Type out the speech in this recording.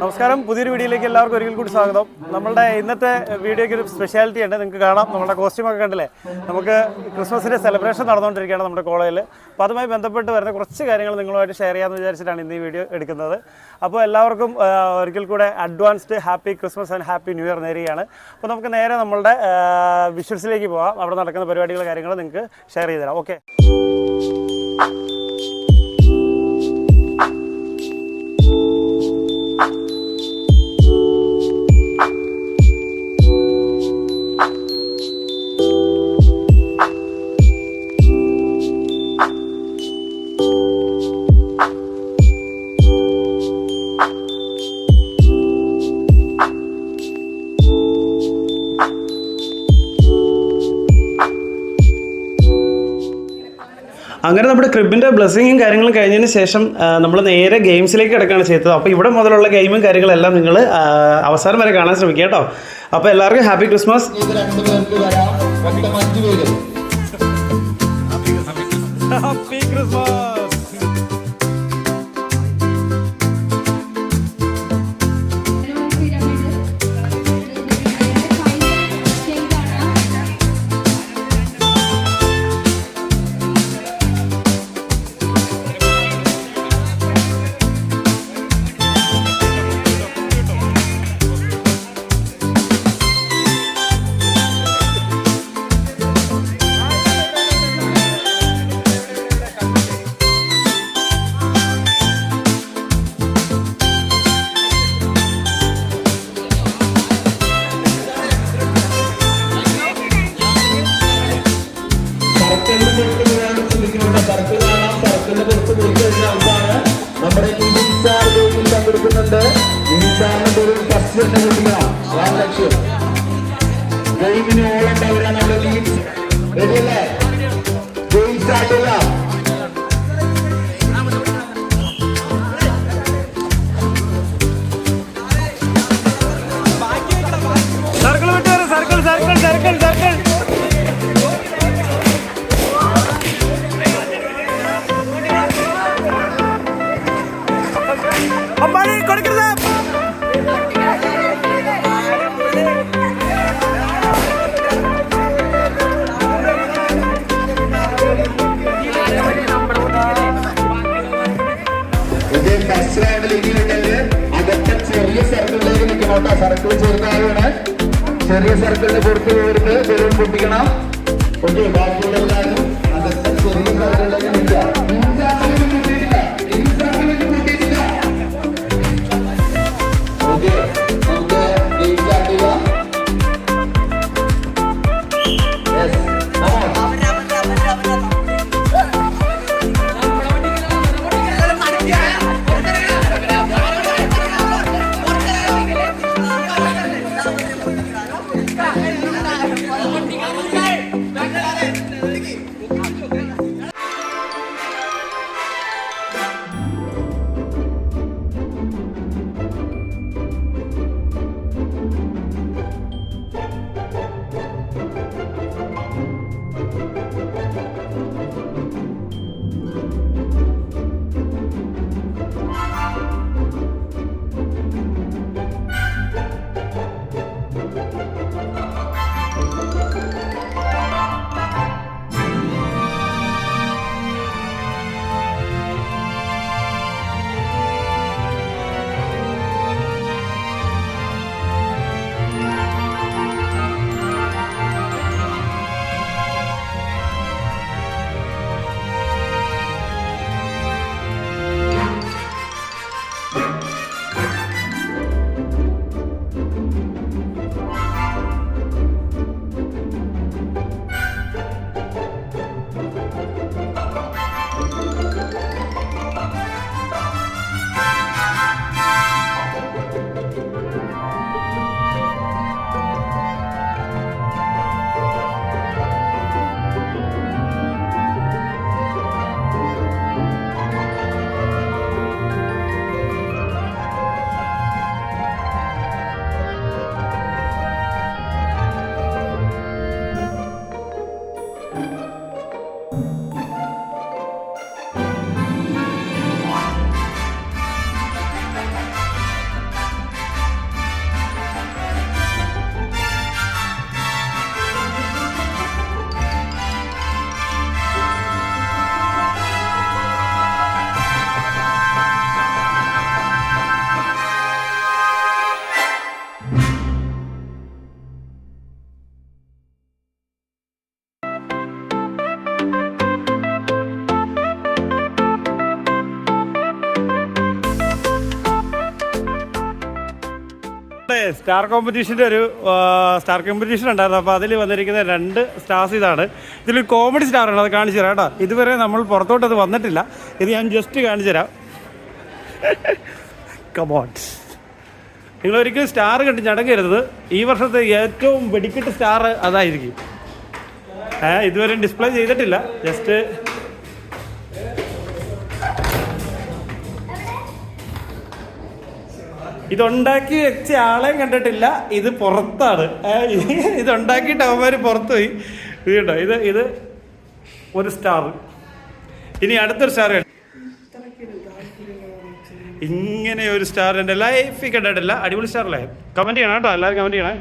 നമസ്കാരം. പുതിയൊരു വീഡിയോയിലേക്ക് എല്ലാവർക്കും ഒരിക്കൽ കൂടി സ്വാഗതം. നമ്മളുടെ ഇന്നത്തെ വീഡിയോയ്ക്ക് ഒരു സ്പെഷ്യാലിറ്റി ഉണ്ട്. നിങ്ങൾക്ക് കാണാം. നമ്മുടെ കോസ്റ്റ്യൂം ഒക്കെ കണ്ടില്ലേ? നമുക്ക് ക്രിസ്മസിന്റെ സെലിബ്രേഷൻ നടന്നുകൊണ്ടിരിക്കുകയാണ് നമ്മുടെ കോളേജിൽ അപ്പോൾ അതുമായി ബന്ധപ്പെട്ട് വരുന്ന കുറച്ച് കാര്യങ്ങൾ നിങ്ങളുമായിട്ട് ഷെയർ ചെയ്യാമെന്ന് വിചാരിച്ചിട്ടാണ് ഇന്ന് ഈ വീഡിയോ എടുക്കുന്നത്. അപ്പോൾ എല്ലാവർക്കും ഒരിക്കൽ കൂടെ advanced happy Christmas and happy new year നേരെയാണ് അപ്പോൾ നമുക്ക് നേരെ നമ്മളുടെ വിഷ്വൽസിലേക്ക് പോകാം അവിടെ നടക്കുന്ന പരിപാടികൾ കാര്യങ്ങൾ നിങ്ങൾക്ക് ഷെയർ ചെയ്തു തരാം ഓക്കെ അങ്ങനെ നമ്മുടെ ക്രിബിന്റെ ബ്ലെസ്സിങ്ങും കാര്യങ്ങളും കഴിഞ്ഞതിന് ശേഷം നമ്മൾ നേരെ ഗെയിംസിലേക്ക് കിടക്കുകയാണ് ചെയ്തത്. അപ്പോൾ ഇവിടെ മുതലുള്ള ഗെയിമും കാര്യങ്ങളെല്ലാം നിങ്ങൾ അവസാനം വരെ കാണാൻ ശ്രമിക്കുക കേട്ടോ. അപ്പോൾ എല്ലാവർക്കും ഹാപ്പി ക്രിസ്മസ്. Happy Christmas. ഒരു ഫസ്റ്റ് തന്നെ കിട്ടുക ലക്ഷ്യം ഗെയിമിന് ഓളം നമ്മുടെ ടീം റെഡിയല്ലേ ഗെയിം സ്റ്റാർട്ട് ചെയ്യാം സർക്കിൾ സർക്കിൾ സർക്കിൾ സർക്കിൾ. കേട്ടോ സർക്കിൾ ചെറുതായാണ് ചെറിയ സർക്കിളിന് പുറത്ത് പോയിട്ട് ബലൂൺ പൊട്ടിക്കണം. ഓക്കെ ബാക്കിയുള്ള എല്ലാവരും അകത്തെ ചെറിയ സർക്കിളിലേക്ക് നിൽക്കുക സ്റ്റാർ കോമ്പറ്റീഷന്റെ ഒരു സ്റ്റാർ കോമ്പറ്റീഷൻ ഉണ്ടായിരുന്നു. അപ്പോൾ അതിൽ വന്നിരിക്കുന്ന രണ്ട് സ്റ്റാർസ് ഇതാണ്. ഇതിൽ കോമഡി സ്റ്റാർ സ്റ്റാറാണ് അത് കാണിച്ചു തരാം കേട്ടോ. ഇതുവരെ നമ്മൾ പുറത്തോട്ട് അത് വന്നിട്ടില്ല. ഇത് ഞാൻ ജസ്റ്റ് കാണിച്ചു തരാം. കമോട്ട് നിങ്ങൾ ഒരിക്കലും സ്റ്റാർ കണ്ട് ചടങ്ങരുത് ഈ വർഷത്തെ ഏറ്റവും വെടിക്കെട്ട് സ്റ്റാർ അതായിരിക്കും. ഇതുവരെ ഡിസ്പ്ലേ ചെയ്തിട്ടില്ല. ജസ്റ്റ് ഇതുണ്ടാക്കി വെച്ച ആളെയും കണ്ടിട്ടില്ല. ഇത് പുറത്താണ്. ഇതുണ്ടാക്കിയിട്ട് അവന്മാർ പുറത്ത് പോയി ഇത് കേട്ടോ ഇത് ഇത് ഒരു സ്റ്റാർ. ഇനി അടുത്തൊരു സ്റ്റാർ ഇങ്ങനെ ഒരു സ്റ്റാർ എന്റെ ലൈഫിൽ കണ്ടിട്ടില്ല. അടിപൊളി സ്റ്റാർ അല്ലേ? കമന്റ് ചെയ്യണം കേട്ടോ. എല്ലാവരും കമന്റ് ചെയ്യണേ.